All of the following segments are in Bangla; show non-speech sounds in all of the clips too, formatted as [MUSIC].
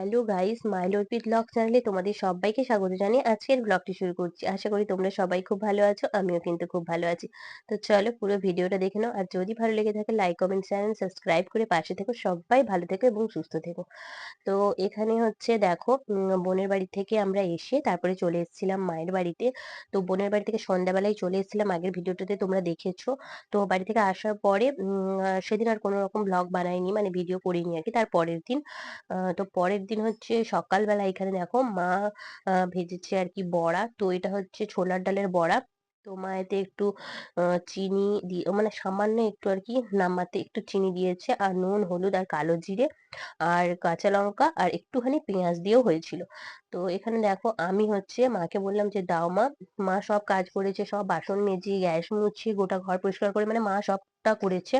হ্যালো গাইস মাইলোরপিট ব্লগ চ্যানেলে তোমাদের সবাইকে স্বাগত জানিয়ে আজকের ব্লগটি শুরু করছি। আশা করি তোমরা সবাই খুব ভালো আছো, আমিও কিন্তু খুব ভালো আছি। তো চলো পুরো ভিডিওটা দেখে নাও, আর যদি ভালো লেগে থাকে লাইক, কমেন্ট চ্যানেল সাবস্ক্রাইব করে পাশে থেকো, সবাই ভালো থেকো এবং সুস্থ থেকো। তো এখানে হচ্ছে দেখো বোনের বাড়ি থেকে আমরা এসে তারপরে চলে এসেছিলাম মায়ের বাড়িতে। তো বোনের বাড়ি থেকে সন্ধ্যাবেলায় চলে এসেছিলাম, আগের ভিডিওটাতে তোমরা দেখেছ। তো বাড়ি থেকে আসার পরে সেদিন আর কোনো রকম ব্লগ বানাইনি মানে ভিডিও করিনি আর কি, তার পরের দিন। তো পরের দিন হচ্ছে সকালবেলা এখানে দেখো মা ভেজেছে আর কি বড়া। তো এটা হচ্ছে ছোলার ডালের বড়া। তো মা এতে একটু চিনি দিয়ে মানে সামান্য একটু আর কি নামাতে একটু চিনি দিয়েছে আর নুন, হলুদ আর কালো জিরে আর কাঁচা লঙ্কা আর একটুখানি পেঁয়াজ দিয়েও হয়েছিল। তো এখানে দেখো আমি হচ্ছে মাকে বললাম যে, দাও মা মা সব কাজ করেছে, সব বাসন মেজি, গ্যাস মুছি, গোটা ঘর পরিষ্কার করে মানে মা সবটা করেছে।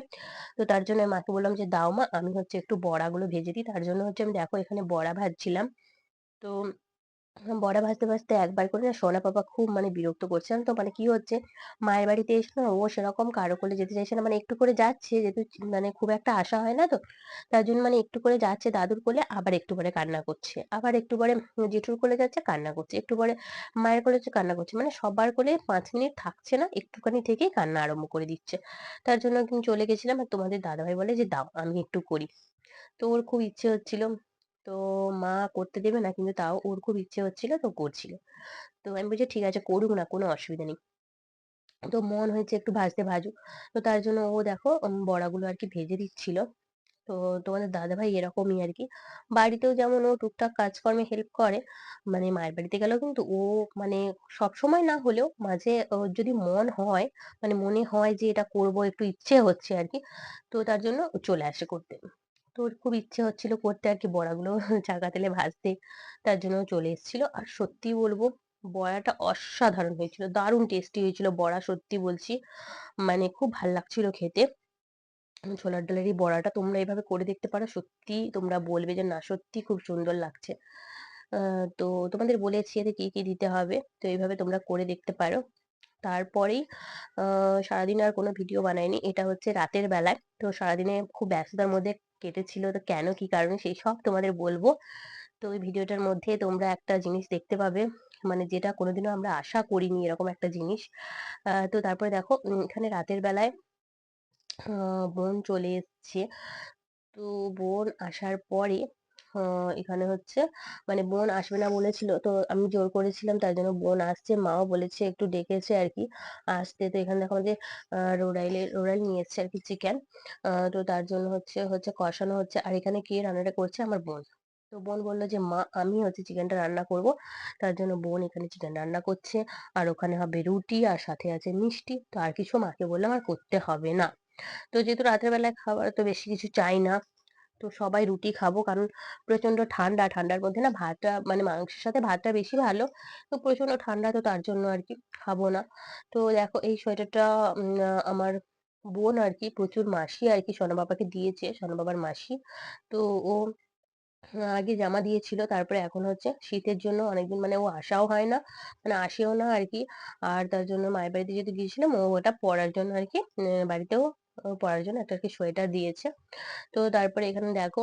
তো তার জন্য মাকে বললাম যে, দাও মা, আমি হচ্ছে একটু বড়াগুলো ভেজে দিই। তার জন্য হচ্ছে আমি দেখো এখানে বড়া ভাজছিলাম। তো বড়া ভাজতে ভাজতে একবার করে না সোনা পাপা খুব মানে বিরক্ত করছে। তো? মানে কি হচ্ছে? মায়ের বাড়িতে এসে না ও সেরকম কারও কোলে যেতে চাইছে না। মানে একটু করে যাচ্ছে যেহেতু মানে খুব একটা আশা হয় না তো। তার জন্য মানে একটু করে যাচ্ছে দাদুর কোলে, আবার একটু পরে কান্না করছে। আবার একটু পরে জেঠুর কোলে যাচ্ছে, কান্না করছে। একটু পরে মায়ের কোলে কান্না করছে। মানে সবার কোলে পাঁচ মিনিট থাকছে না, একটুখানি থেকেই কান্না আরম্ভ করে দিচ্ছে। তার জন্য কিন্তু চলে গেছিলাম। আর তোমাদের দাদাভাই বলে যে, দাও, আমি একটু করি। তো ওর খুব ইচ্ছে হচ্ছিল তো মা করতে দেবে না কিন্তু তাও ওর খুব ইচ্ছে হচ্ছিল তো করছিল। তো আমি বলছি ঠিক আছে করুক না, কোনো অসুবিধা নেই। তো মন হয়েছে একটু ভাজতে ভাজুক। তো তার জন্য ও দেখো বড়াগুলো আর কি ভেজে দিচ্ছিল। তো তোমাদের দাদাভাই এরকমই আর কি বাড়িতেও যেমন ও টুকটাক কাজকর্মে হেল্প করে মানে মায়ের বাড়িতে গেলেও কিন্তু ও মানে সব সময় না হলেও মাঝে ওর যদি মন হয় মানে মনে হয় যে এটা করব, একটু ইচ্ছে হচ্ছে আর কি তো তার জন্য চলে আসে করতে। তো ওর খুব ইচ্ছে হচ্ছিল করতে আর কি বড়াগুলো [LAUGHS] চাকা তেলে ভাজতে, তার জন্য চলে এসেছিল। আর সত্যি বলব, বড়াটা অসাধারণ হয়েছিল, দারুণ টেস্টি হয়েছিল বড়া, সত্যি বলছি। মানে খুব ভালো লাগছিল খেতে। ছোলার ডালের এই বড়াটা তোমরা এভাবে করে দেখতে পারো, সত্যি তোমরা বলবে যে না, সত্যি খুব সুন্দর লাগছে। তো তোমাদের বলেছি এতে কি কি দিতে হবে, তো এইভাবে তোমরা করে দেখতে পারো। তারপরেই সারাদিন আর কোনো ভিডিও বানাইনি, এটা হচ্ছে রাতের বেলায়। তো সারাদিনে খুব ব্যস্ততার মধ্যে কেটেছিল, তো কেন, কি কারণে, সেই সব তোমাদের বলব। তো ওই ভিডিওটার মধ্যে তোমরা একটা জিনিস দেখতে পাবে। মানে যেটা কোনোদিনও আমরা আশা করিনি এরকম একটা জিনিস। তো তারপরে দেখো এখানে রাতের বেলায় বোন চলে এসছে। তো বোন আসার পরে এখানে হচ্ছে মানে বোন আসবে না বলেছিল। তো আমি জোর করেছিলাম, তার জন্য বোন আসছে, মাও বলেছে একটু ডেকেছে আর কি। আসতে তো এখানে দেখো আমাদের রোডাইলে রোডাইল নিয়ে এসছে আর কি চিকেন তো তার জন্য হচ্ছে হচ্ছে কষানো হচ্ছে। আর এখানে কে রান্নাটা করছে? আমার বোন। তো বোন বলল যে, মা, আমি হচ্ছে চিকেনটা রান্না করব। তার জন্য বোন এখানে চিকেন রান্না করছে। আর ওখানে হবে রুটি, আর সাথে আছে মিষ্টি। তো আর কিছু মাকে বললাম, আর করতে হবে না। তো যেহেতু রাতের বেলায় খাবার তো বেশি কিছু চাই না তো সবাই রুটি খাব। কারণ প্রচণ্ড ঠান্ডা, ঠান্ডার মধ্যে না ভাতটা মানে মাংসের সাথে ভাতটা বেশি ভালো। তো প্রচণ্ড ঠান্ডা, তো তার জন্য আর কি খাব না। তো দেখো এই সোয়েটারটা আমার বোন আর কি প্রচুর মাসি আর কি সোনা বাবাকে দিয়েছে, সোনা বাবার মাসি। তো ও আগে জামা দিয়েছিল, তারপরে এখন হচ্ছে শীতের জন্য অনেকদিন মানে ও আসাও হয় না মানে আসেও না আর কি। আর তার জন্য মায়ের বাড়িতে যেহেতু গিয়েছিলাম, ও ওটা পরার জন্য আর কি বাড়িতেও পরার জন্য একটা কি সোয়েটার দিয়েছে। তো তারপরে এখানে দেখো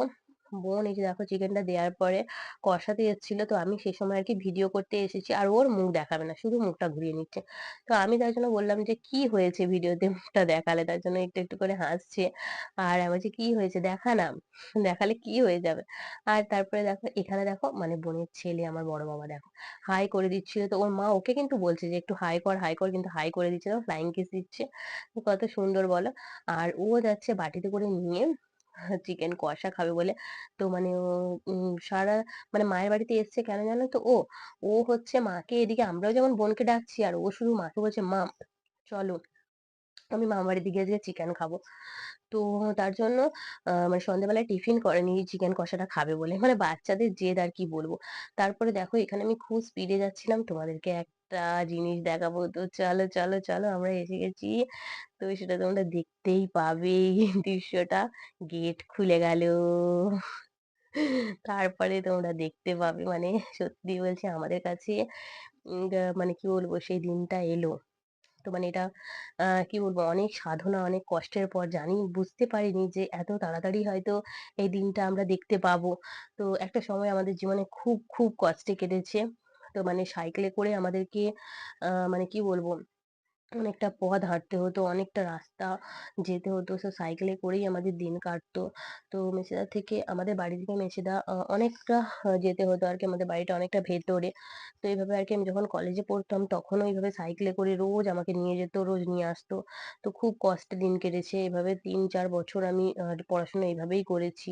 বোন যে দেখো চিকেনটা দেওয়ার পরে কষাতে এসেছিল তো আমি সেই সময় আর কি ভিডিও করতে এসেছি আর ওর মুখ দেখাবে না, শুধু মুখটা ঘুরিয়ে নিচ্ছে। তো আমি তার জন্য বললাম যে, কি হয়েছে ভিডিওতে মুখটা দেখালে? তার জন্য একটু একটু করে হাসছে আর আমি বলছি, কি হয়েছে? দেখা না, দেখালে কি হয়ে যাবে? আর তারপরে দেখো, এখানে দেখো মানে বোনের ছেলে, আমার বড় বাবা দেখো হাই করে দিচ্ছিল। তো ওর মা ওকে কিন্তু বলছে যে, একটু হাই কর হাই কর। কিন্তু হাই করে দিচ্ছে ফ্লাইং কিস দিচ্ছে। কত সুন্দর বলো। আর ও যাচ্ছে বাটিতে করে নিয়ে চিকেন কষা খাবে বলে। তো মানে ও সারা মানে মায়ের বাড়িতে এসছে কেন জানো তো? ও ও হচ্ছে মাকে এদিকে, আমরাও যেমন বোনকে ডাকছি, আর ও শুধু মাকে বলছে, মা, চলো, আমি মামার দিকে আজকে চিকেন খাব। তো তার জন্য মানে সন্ধ্যাবেলায় টিফিন করেনি, চিকেন কষাটা খাবে বলে। মানে বাচ্চাদের জেদ আর কি বলব। তারপরে দেখো, এখানে আমি খুব স্পিডে যাচ্ছিলাম। তোমাদেরকে একটা জিনিস দেখাবো তো। চলো চলো চলো, আমরা এসে গেছি। তো সেটা তোমরা দেখতেই পাবে। [LAUGHS] দৃশ্যটা গেট খুলে গেল। তারপরে তোমরা দেখতে পাবে। মানে সত্যি বলছি, আমাদের কাছে মানে কি বলব, সেই দিনটা এলো। মানে এটা কি বলব অনেক সাধনা, অনেক কষ্টের পর জানি বুঝতে পারিনি যে এত তাড়াতাড়ি হয়তো এই দিনটা আমরা দেখতে পাবো। তো একটা সময় আমাদের জীবনে খুব, খুব কষ্টে কেটেছে। তো মানে সাইকেলে করে আমাদেরকে মানে কি বলব অনেকটা পথ হাঁটতে হতো, অনেকটা রাস্তা যেতে হতো। সো সাইকেলে করেই আমাদের দিন কাটতো। তো মেচেদা থেকে আমাদের বাড়ি থেকে মেচেদা অনেকটা যেতে হতো আর কি আমাদের বাড়িটা অনেকটা ভেতরে। তো এইভাবে আরকি আমি যখন কলেজে পড়তাম তখনও এইভাবে সাইকেলে করে রোজ আমাকে নিয়ে যেত, রোজ নিয়ে আসতো। তো খুব কষ্টে দিন কেটেছে। এভাবে ৩-৪ বছর আমি পড়াশোনা এভাবেই করেছি।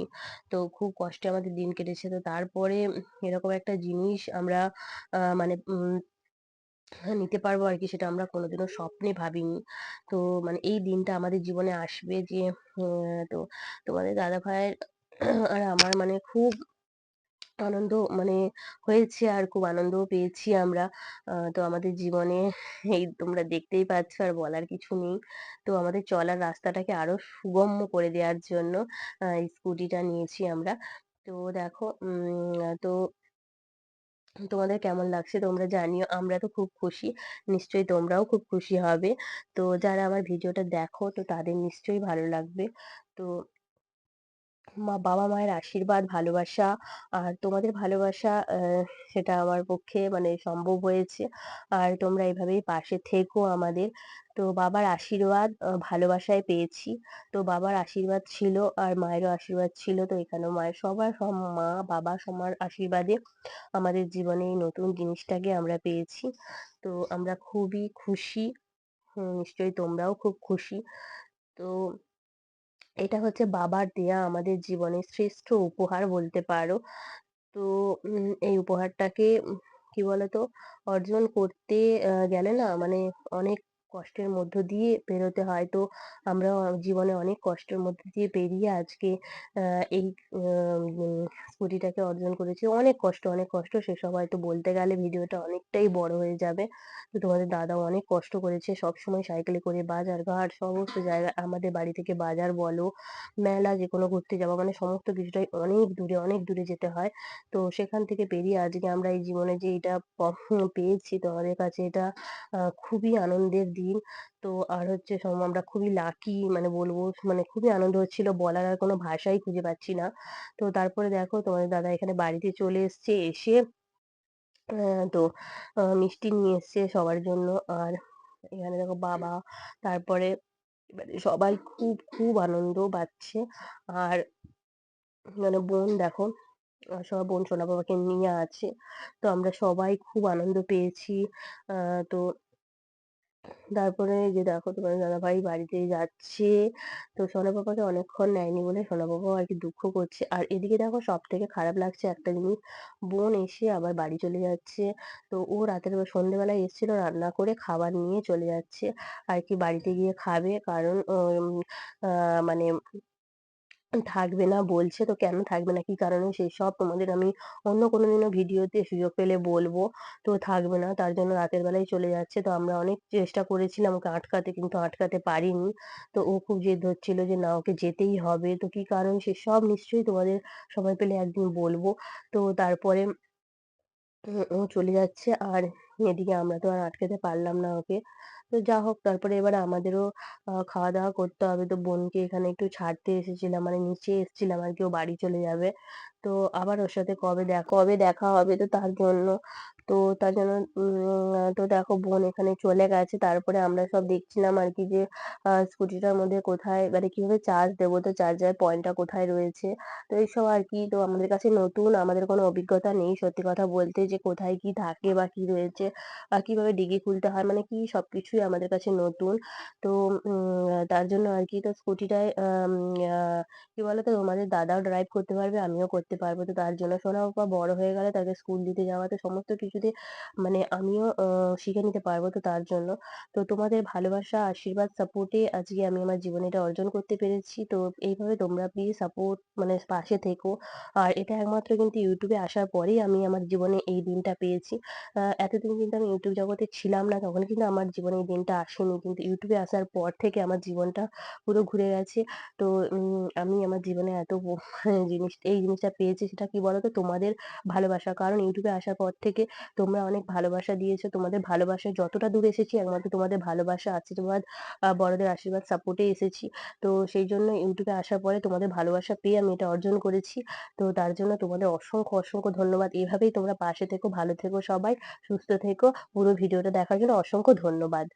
তো খুব কষ্টে আমাদের দিন কেটেছে। তো তারপরে এরকম একটা জিনিস আমরা মানে নিতে পারব আর কি সেটা আমরা কোনোদিনও স্বপ্নে ভাবিনি। তো মানে এই দিনটা আমাদের জীবনে আসবে যে তো তোমাদের দাদাভাইয়ের [CLEARS THROAT] আর আমার মানে খুব আনন্দ মানে হয়েছে আর খুব আনন্দও পেয়েছি আমরা। তো আমাদের জীবনে এই তোমরা দেখতেই পাচ্ছ আর বলার কিছু নেই। তো আমাদের চলার রাস্তাটাকে আরও সুগম্য করে দেওয়ার জন্য স্কুটিটা নিয়েছি আমরা। তো দেখো, উম, তো তোমাদের কেমন লাগছে তোমরা জানিও। আমরা তো খুব খুশি। নিশ্চয়ই তোমরাও খুব খুশি হবে। তো যারা আমার ভিডিওটা দেখো তো তাদের নিশ্চয়ই ভালো লাগবে। তো মা বাবা-মায়ের আশীর্বাদ, ভালোবাসা আর তোমাদের ভালোবাসা সেটা আমার পক্ষে মানে সম্ভব হয়েছে। আর তোমরা এভাবেই পাশে থেকো আমাদের। তো বাবার আশীর্বাদ, ভালোবাসায় পেয়েছি। তো বাবার আশীর্বাদ ছিল আর মায়েরও আশীর্বাদ ছিল। তো এখানেও মায়ের সবার সব মা, বাবা সবার আশীর্বাদে আমাদের জীবনে এই নতুন জিনিসটাকে আমরা পেয়েছি। তো আমরা খুবই খুশি। নিশ্চয়ই তোমরাও খুব খুশি। তো এটা হচ্ছে বাবার দেয়া আমাদের জীবনের শ্রেষ্ঠ উপহার বলতে পারো। তো এই উপহারটাকে কি বলতো? অর্জন করতে গেলে না মানে অনেক কষ্টের মধ্য দিয়ে পেরোতে হয়। তো আমরা জীবনে অনেক কষ্টের মধ্য দিয়ে পেরিয়ে আজকে এই স্কুটিটাকে অর্জন করেছি। অনেক কষ্ট, অনেক কষ্ট সেসব হয়তো বলতে গেলে ভিডিওটা অনেকটাই বড় হয়ে যাবে। তো তোমাদের দাদাও অনেক কষ্ট করেছে। সবসময় সাইকেলে করে বাজার-ঘাট সমস্ত জায়গায় আমাদের বাড়ি থেকে বাজার বলো, মেলা যে কোনো ঘুরতে যাওয়া মানে সমস্ত কিছুটাই অনেক দূরে, অনেক দূরে যেতে হয়। তো সেখান থেকে পেরিয়ে আজকে আমরা এই জীবনে যে এটা পেয়েছি তোমাদের কাছে এটা খুবই আনন্দের দিন। তো আর হচ্ছে আমরা খুবই লাকি মানে বলব মানে খুবই আনন্দ হচ্ছিল বলার আর কোনো ভাষাই খুঁজে পাচ্ছি না। তো তারপরে দেখো তোমাদের দাদা এখানে বাড়িতে চলে এসছে। এসে তো মিষ্টি নিয়ে এসছে সবার জন্য। আর এখানে দেখো বাবা তারপরে এবারে সবাই খুব, খুব আনন্দ পাচ্ছে। আর মানে বোন দেখো আ সব বোন সোনা বাবাকে নিয়ে আছে। তো আমরা সবাই খুব আনন্দ পেয়েছি। তো তারপরে যে দেখো তোমার দাদা ভাই বাড়িতে যাচ্ছে। তো সোনা পাপাকে অনেকক্ষণ নেয়নি বলে সোনা পাপাও আরকি দুঃখ করছে। আর এদিকে দেখো সব থেকে খারাপ লাগছে একটা জিনিস, বোন এসে আবার বাড়ি চলে যাচ্ছে। তো ও রাতের বেলা সন্ধ্যেবেলায় এসেছিল রান্না করে খাবার নিয়ে চলে যাচ্ছে আর কি বাড়িতে গিয়ে খাবে। কারণ মানে থাকবে না বলছে। তো কেন থাকবে না, কি কারণে সেসব তোমাদের আমি অন্য কোনো দিনও ভিডিওতে সুযোগ পেলে বলব তো থাকবে না তার জন্য রাতের বেলায় চলে যাচ্ছে। তো আমরা অনেক চেষ্টা করেছিলাম ওকে আটকাতে কিন্তু আটকাতে পারিনি। তো ও খুব জেদ ধরছিল যে না ওকে যেতেই হবে। তো কি কারণ সে সব নিশ্চয়ই তোমাদের সময় পেলে একদিন বলব তো তারপরে ও চলে যাচ্ছে আর এদিকে আমরা তো আর আটকাতে পারলাম না ওকে। তো যা হোক, তারপরে এবার আমাদেরও, আ, খাওয়া-দাওয়া করতে হবে। তো বোনকে এখানে একটু ছাড়তে এসেছিলাম মানে নিচে এসেছিলাম আর কি, ও বাড়ি চলে যাবে। তো আবার ওর সাথে কবে দেখা কবে দেখা হবে তো তার জন্য তো তার জন্য তো দেখো বোন এখানে চলে গেছে। তারপরে আমরা সব দেখছিলাম আর কি যে স্কুটিটার মধ্যে কোথায় মানে কীভাবে চার্জ দেবো? তো চার্জার পয়েন্টটা কোথায় রয়েছে? তো এইসব আর কি তো আমাদের কাছে নতুন আমাদের কোনো অভিজ্ঞতা নেই সত্যি কথা বলতে যে কোথায় কি থাকে বা কি রয়েছে বা কীভাবে ডিগি খুলতে হয় মানে কি সবকিছুই আমাদের কাছে নতুন। তো তার জন্য আর কি তো স্কুটিটায় কি বলতো তোমাদের দাদাও ড্রাইভ করতে পারবে, আমিও করতে পারব। তো তার জন্য সোনা বড় হয়ে গেলে তাকে স্কুল দিতে যাওয়াতে সমস্ত কিছুতে মানে আমিও শিখে নিতে পারব তো তার জন্য। তো তোমাদের ভালোবাসা, আশীর্বাদ, সাপোর্টে আজকে আমি আমার জীবনে এটা অর্জন করতে পেরেছি। তো এইভাবে তোমরা প্লিজ সাপোর্ট মানে পাশে থেকো। আর এটা একমাত্র কিন্তু ইউটিউবে আসার পরেই আমি আমার জীবনে এই দিনটা পেয়েছি। এতদিন কিন্তু আমি ইউটিউব জগতে ছিলাম না। তখন কিন্তু আমার জীবনে এই দিনটা আসেনি। কিন্তু ইউটিউবে আসার পর থেকে আমার জীবনটা পুরো ঘুরে গেছে। তো আমি আমার জীবনে এত ব জিনিস এই জিনিসটা পেয়েছি সেটা কি বলতো? তোমাদের ভালোবাসা। কারণ ইউটিউবে আসার পর থেকে তোমরা অনেক ভালোবাসা দিয়েছ। তোমাদের ভালোবাসা যতটা দূর এসেছি একমাত্র তোমাদের ভালোবাসা, আশীর্বাদ, বড়দের আশীর্বাদ, সাপোর্টে এসেছি। তো সেই জন্য ইউটিউবে আসার পরে তোমাদের ভালোবাসা পেয়ে আমি এটা অর্জন করেছি। তো তার জন্য তোমাদের অসংখ্য, অসংখ্য ধন্যবাদ। এভাবেই তোমরা পাশে থেকো, ভালো থেকো সবাই, সুস্থ থেকো। পুরো ভিডিওটা দেখার জন্য অসংখ্য ধন্যবাদ।